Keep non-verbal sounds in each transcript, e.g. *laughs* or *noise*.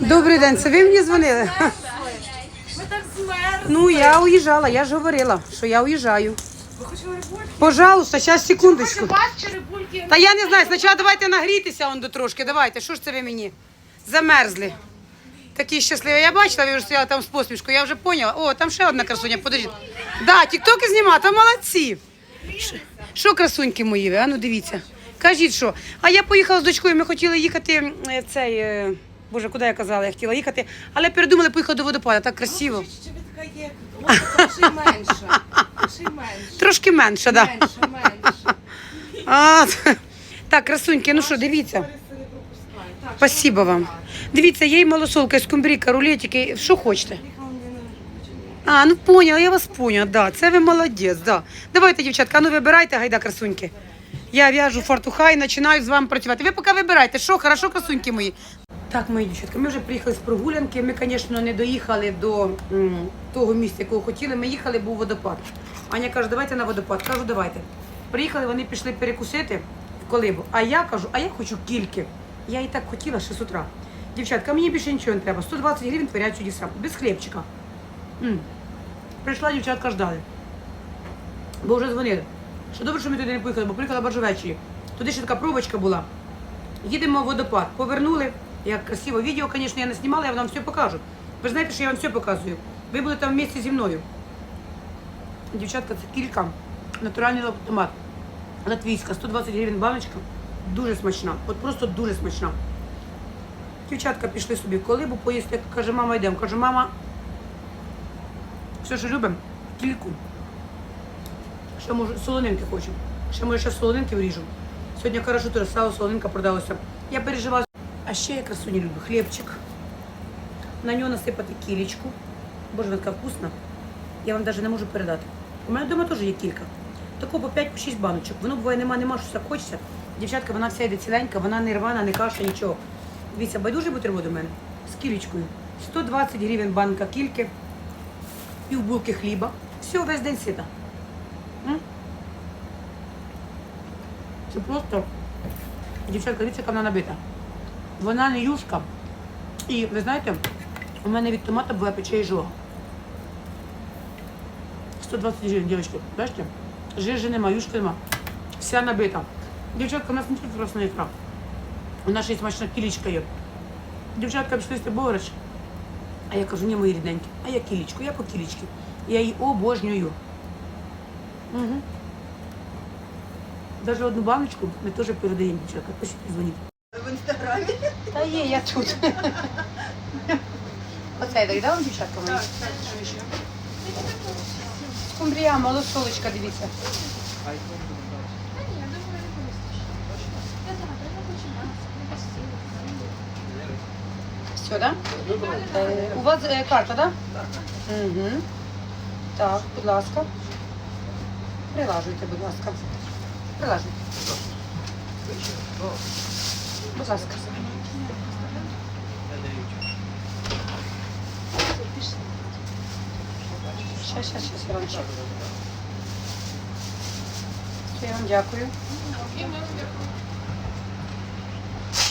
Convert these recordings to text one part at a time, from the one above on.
Добрий день, це ви мені дзвонили? Ми так *laughs* змерзли. Ну, я уїжджала, я ж говорила, що я уїжджаю. Ви хочете рибульки? Пожалуйста, зараз секундочку. Хочете вас чи рибульки? Та я не знаю, спочатку давайте нагрітися он до трошки. Давайте, що ж це ви мені? Замерзли. Такі щасливі. Я бачила, ви вже стояли там з посмішкою, я вже поняла. О, там ще одна красуня, подождіть. Да, тіктоки знімати, молодці. Що- Що красуньки мої ви? А ну дивіться. Кажіть, що. А я поїхала з дочкою, ми хотіли їхати е, цей. е, Боже, куди я казала? Я хотіла їхати, але передумали поїхати до водопаду, так красиво. Така є? Й менше. Трошки менше, так. Менше, менше. А, так, красуньки, ну що, дивіться. Спасибо вам. Дивіться, є і малосолка, і скумбрійка, рулетики, що хочете. А, ну поняла, я вас поняла, да, це ви молодець, да. Давайте, дівчатка, ну вибирайте, гайда, красуньки. Я в'яжу фартуха і починаю з вами працювати. Ви поки вибирайте, що, хорошо, красуньки мої. Так, мої дівчатка, ми вже приїхали з прогулянки. Ми, звісно, не доїхали до того місця, якого хотіли. Ми їхали, був водопад. Аня каже, давайте на водопад. Кажу, давайте. Приїхали, вони пішли перекусити в колибу. А я кажу, а я хочу кільки. Я і так хотіла ще з утра. Дівчатка, мені більше нічого не треба. 120 гривень творять чудеса. Без хлібчика. Прийшла дівчатка ждали. Бо вже дзвонили. Що добре, що ми туди не поїхали, бо приїхала ввечері. Туди ще така пробочка була. Їдемо в водопад. Повернули. Як красиво відео, звісно, я не знімала, я вам все покажу. Ви ж знаєте, що я вам все показую. Ви були там вместе зі мною. Дівчатка, це кілька. Натуральний томат. Латвійська, 120 гривень баночка. Дуже смачна. От просто дуже смачна. Дівчатка пішли собі в колибу поїсти. Каже, мама, йдемо. Каже, мама, все, що любимо, кільку. Ще може солонинки хочемо. Ще може ще солонинки вріжу. Сьогодні хорошо теж сало солонинка продалося. Я переживала. А ще я красуні люблю хлібчик. На нього насипати кілечку. Боже, вона вкусна. Я вам навіть не можу передати. У мене вдома теж є кілька. Тако по 5-6 баночок. Воно буває нема, нема, що так хочеться. Дівчатка, вона вся йде ціленька, вона не рвана, не каша, нічого. Дивіться, байдужий бутерброд у мене з кілечкою. 120 гривень банка кільки, півбулки хліба. Все, весь день сита. Це просто, дівчатка, дивіться, яка вона набита. Вона не юшка. І ви знаєте, у мене від томата була пече і жога. 120 гривень, дівчатки, бачите? Жижі нема, юшки нема. Вся набита. Дівчатка, у нас не тільки красна ікра. У нас й смачна кілічка є. Дівчатка пішли з борщ. А я кажу, ні, мої рідненькі, а я кілічку, я по кілічки. Я її обожнюю. Угу. Даже одну баночку ми теж передаємо, дівчатка. Пишіть, дзвоніть. Інстаграмі. Та є, я тут. Оце так, да, вам дівчатка мої? Скумбрія, малосолочка, дивіться. Все, да? Е, у вас е, карта, да? Угу. Так, будь ласка. Прилажуйте, будь ласка. Прилажуйте. Будь ласка. Щас, щас, щас, ще. Я вам дякую.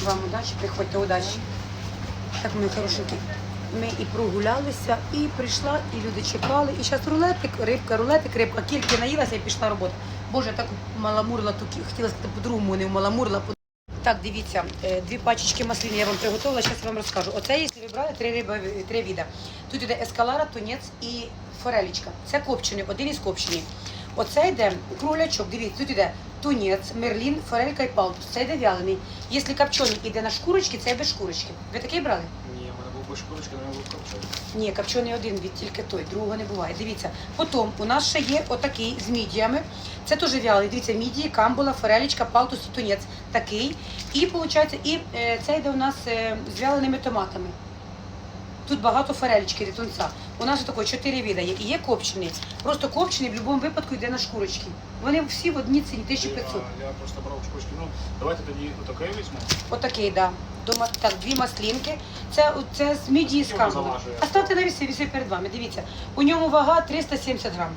Вам удачі, приходьте, удачі. Так, мої хорошенькі, ми і прогулялися, і прийшла, і люди чекали. І зараз рулетик, рибка, рулетик, рибка, кільки наїлася і пішла робота. Боже, я так маламурла, хотіла сказати по-другому, не маламурла. Так, дивіться, е, дві пачечки маслини я вам приготувала, зараз вам розкажу. Оце, якщо ви брали, три риби, три віда. Тут йде ескалара, тунець і форелічка. Це копчений, один із копчений. Оце йде круглячок, дивіться, тут йде тунець, мерлін, форелька і палтус. Це йде вялений. Якщо копчений йде на шкурочки, це без шкурочки. Ви такий брали? Ні, в не був копчений. Ні, копчений один від тільки той, другого не буває. Дивіться. Потім у нас ще є отакий з мідіями. Це теж вялий. Дивіться, мідії, камбула, форелічка, палтус і тунець. Такий. І виходить, і е, це йде у нас е, з вяленими томатами. Тут багато форелічки від. У нас такої чотири віда є. І є копчений. Просто копчений в будь-якому випадку йде на шкурочки. Вони всі в одній ціні 1500. Я, я просто брав шкурочки. Ну, давайте тоді отаке візьмемо. Отакий, да. Дома, так, дві маслінки. Це, це з мідії з заважує? А ставте на віси, віси перед вами. Дивіться, у ньому вага 370 грам.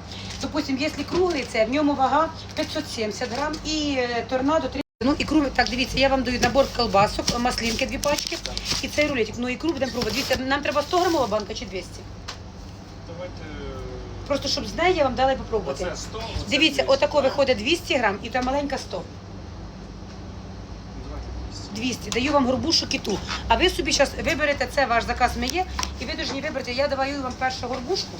Допустим, якщо круглий, це в ньому вага 570 грам і е, торнадо 300 Ну, ікру, так, дивіться, я вам даю набор колбасок, маслинки дві пачки і цей рулетик. Ну, ікру будемо пробувати. Дивіться, нам треба 100 грамова банка чи 200? Давайте... Просто щоб з неї я вам дала і попробувати. Оце 100, оце Дивіться, 200. отако виходить 200 грам і та маленька 100. Давайте 200. 200. Даю вам горбушу киту. А ви собі зараз виберете, це ваш заказ ми є, і ви повинні вибрати, я даю вам першу горбушку.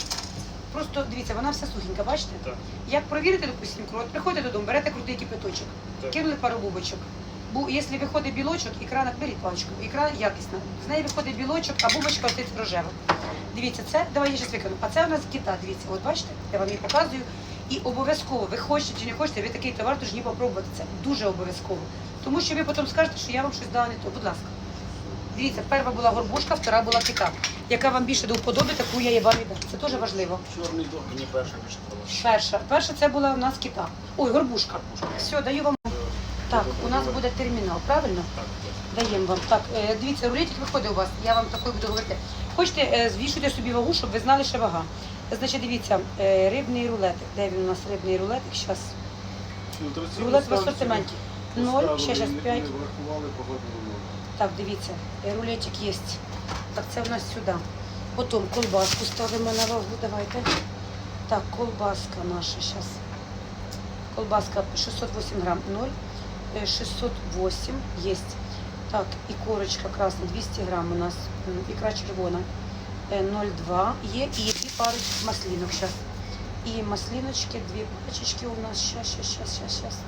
Просто дивіться, вона вся сухенька, бачите? Так. Як провірити, допустим, крот, приходите додому, берете крутий кипяточок. Кинули пару бубочок. Бо якщо виходить білочок, ікра беріть паличку, ікра якісна. З неї виходить білочок, а бубочка ось рожева. Дивіться, це давай я зараз викину. А це у нас кита. Дивіться, от бачите, я вам її показую. І обов'язково, ви хочете чи не хочете, ви такий товар повинні попробувати. Це дуже обов'язково. Тому що ви потім скажете, що я вам щось дала не то. Будь ласка. Дивіться, перша була горбушка, втора була кита. Яка вам більше до вподоби, таку я і вам і дам. Це дуже важливо. Чорний дог. Мені перша більше подобається. Перша. Перша це була у нас кита. Ой, горбушка. Все, даю вам. Так, у нас буде термінал, правильно? Даємо вам. Так, е, дивіться, рулетик виходить у вас. Я вам такою буду говорити. Хочете, е, звішуйте собі вагу, щоб ви знали, що вага. Значить, дивіться, е, рибний рулетик. Де він у нас рибний рулетик? Зараз. Рулет в асортименті. 0, ще зараз 5. Врахували погодили. Так, дивіться, е, рулетик є. Так, це в нас сюди. Потім колбаску ставимо на вагу. Давайте. Так, колбаска наша зараз. Колбаска 608 грам 0. Е, 608 є. Так, і корочка красна 200 грам у нас. Ікра червона е, 0,2 є. І дві маслинок зараз. І маслиночки, дві пачечки у нас. Щас, щас, щас, щас, щас.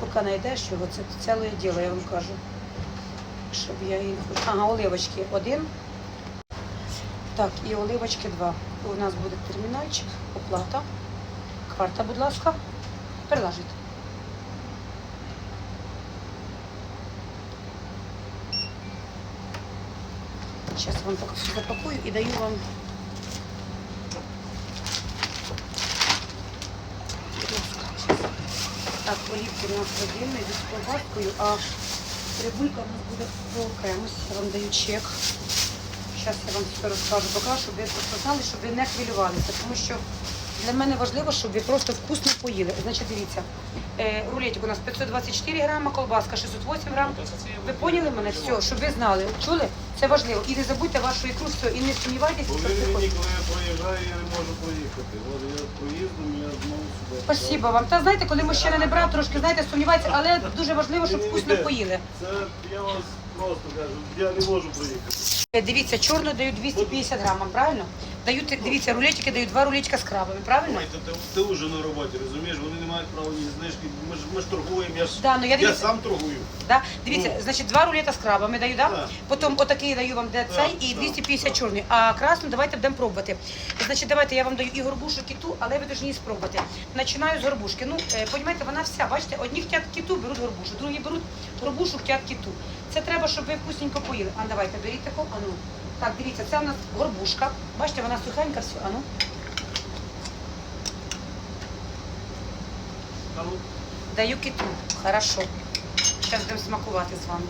Поки знайдеш його, це ціле діло, я вам кажу. Щоб я її... Ага, оливочки один. Так, і оливочки два. У нас буде термінальчик, оплата. Карта, будь ласка. Перелажите. Зараз вам поки все запакую і даю вам. Так, олівки у нас родинні, йдуть з колбаскою, а рибулька у нас буде по окремості. Я вам даю чек. Зараз я вам все розкажу, покажу, щоб ви просто знали, щоб ви не хвилювалися, тому що для мене важливо, щоб ви просто вкусно поїли. Значить, дивіться, е, рулетик у нас 524 грама, колбаска 608 грам. Ви поняли мене? Все, щоб ви знали. Чули? Це важливо. І не забудьте вашу ікру, все, і не сумнівайтеся, що приходить. коли я проїжджаю, я не можу проїхати. От я проїздом, я знову сюди. Спасибо вам. Та знаєте, коли мужчина не брав, трошки знаєте, сумнівається, але дуже важливо, щоб вкусно поїли. Це я вас просто кажу, я не можу проїхати. Дивіться, чорну даю 250 грамів, правильно? Дають, дивіться, рулетики дають два рулетика з крабами, правильно? Ой, ти, ти, ти вже на роботі, розумієш? Вони не мають права ні знижки. Ми ж, ми ж торгуємо, я ж Да, ну я я дивіться, сам торгую. да? дивіться, значить, два рулета з крабами даю, да? Так. Потім отакий даю вам де Так, цей і так. 250 чорний. А красну давайте будемо пробувати. Значить, давайте я вам даю і горбушу кіту, але ви повинні спробувати. Починаю з горбушки. Ну, е, понімаєте, вона вся, бачите, одні хотять кіту, беруть горбушу, другі беруть горбушу, хотять кіту. Це треба, щоб ви вкусненько поїли. А давайте, беріть таку, а ну. Так, дивіться, це у нас горбушка. Бачите, вона сухенька, все, а ну. Ну, Даю киту. Хорошо. Зараз будемо смакувати з вами.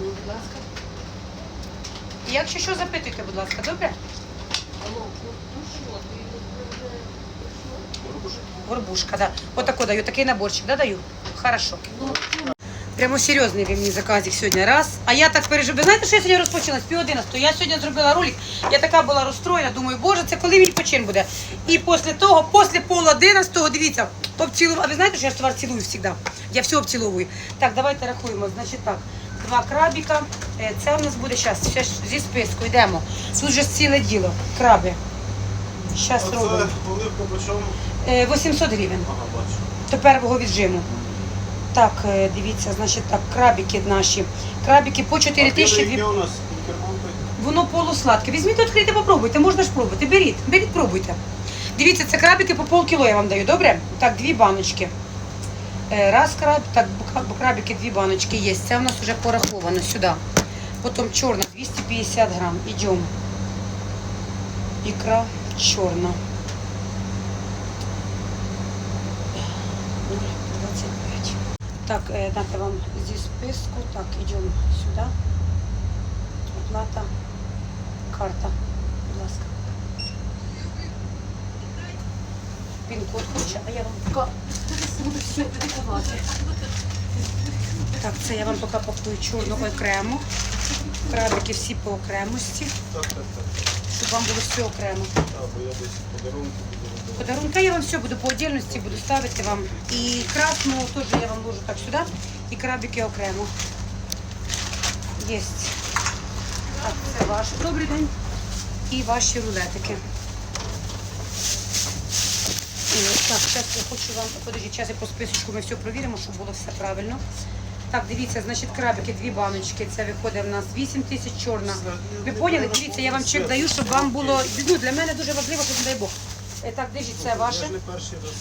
Ну, будь ласка. І Якщо що, запитуйте, будь ласка, добре? Горбушка, да. Отако даю, такий наборчик, да, даю? Хорошо. Прямо серйозний ви мені заказик сьогодні. Раз. А я так переживаю. Ви знаєте, що я сьогодні розпочала? З пів одинадцятого. Я сьогодні зробила ролик. Я така була розстроєна. Думаю, боже, це коли мій почин буде. І після того, після пол одинадцятого, дивіться, обцілувала. А ви знаєте, що я ж товар цілую завжди? Я все обціловую. Так, давайте рахуємо. Значить так, два крабіка. Е, Це у нас буде зараз. Ще ж зі списку йдемо. Тут же ціле діло. Краби. Зараз робимо. оливка по чому? Е, 800 гривень Ага, бачу. до первого віджиму. Так, е, дивіться, значить так, крабики наші. Крабики по 4 тисячі. Воно полусладке. Візьміть, відкрийте, попробуйте. Можна ж пробувати. Беріть, беріть, пробуйте. Дивіться, це крабики по полкіло я вам даю, добре? Так, дві баночки. Е, Раз краб, так, крабики, дві баночки є. Це у нас вже пораховано сюди. Потім чорна, 250 грам. Ідемо. Ікра чорна. Так, е, вам зі списку. Так, йдемо сюди. оплата, карта. Будь ласка. Пін-код хоче, а я вам поки буду все пакувати. Так, це я вам поки пакую чорну окремо. Крабики всі по окремості, Так, так, так. щоб вам було все окремо. Так, бо я десь подарунки. Подарунка я вам все буду по отдельності буду ставити вам. І красну теж я вам ложу так сюди, і крабики окремо. Єсть. Так, це ваш. Добрий день. І ваші рулетики. І так, зараз я хочу вам, подожди, зараз я по списочку ми все провіримо, щоб було все правильно. Так, дивіться, значить, крабики, дві баночки, це виходить в нас 8 тисяч чорна. Ви поняли? Дивіться, я вам чек даю, щоб вам було, ну, для мене дуже важливо, щоб, не дай Бог. Е, Так, держіть, це Я ваше.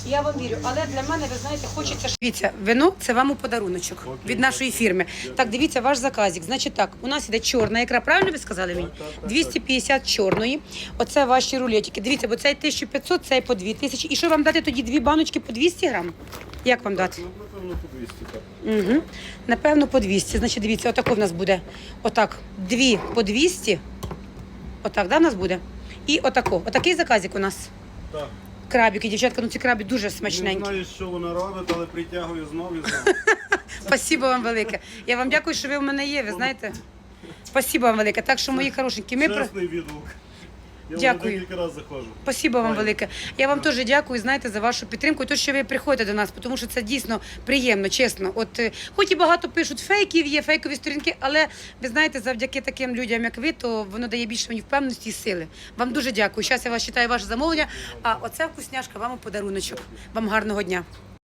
Я вам вірю, але для мене, ви знаєте, хочеться. Дивіться, вино це вам у подаруночок від нашої фірми. Так, дивіться, ваш заказик. Значить так, у нас іде чорна ікра, правильно ви сказали мені? Так, так, так, 250 чорної. Оце ваші рулетики. Дивіться, бо цей 1500, цей по 2000. І що вам дати тоді дві баночки по 200 грам? Як вам дати? Ну, напевно, по 200 так. Угу. Напевно, по 200. Значить, дивіться, отако в нас буде. Отак, дві по 200. Отак, да, в нас буде? І отако. Отакий заказик у нас. Так. Крабики, дівчатка, ну ці крабі дуже Не смачненькі. знаю, що вона робить, але притягую знову і знову. *laughs* Спасибо вам велике. Я вам дякую, що ви в мене є, ви знаєте. Спасибо вам велике. Так що, мої хорошенькі, ми про... Чесний відгук. Я Дякую. вже декілька разів заходжу. Спасибо вам велике. Я вам теж дякую, знаєте, за вашу підтримку. І те, що ви приходите до нас, тому що це дійсно приємно, чесно. От е, хоч і багато пишуть фейків, є фейкові сторінки, але ви знаєте, завдяки таким людям, як ви, то воно дає більше мені впевненості і сили. Вам дуже дякую. Зараз я вас читаю ваше замовлення. А оце вкусняшка вам у подаруночок. Вам гарного дня.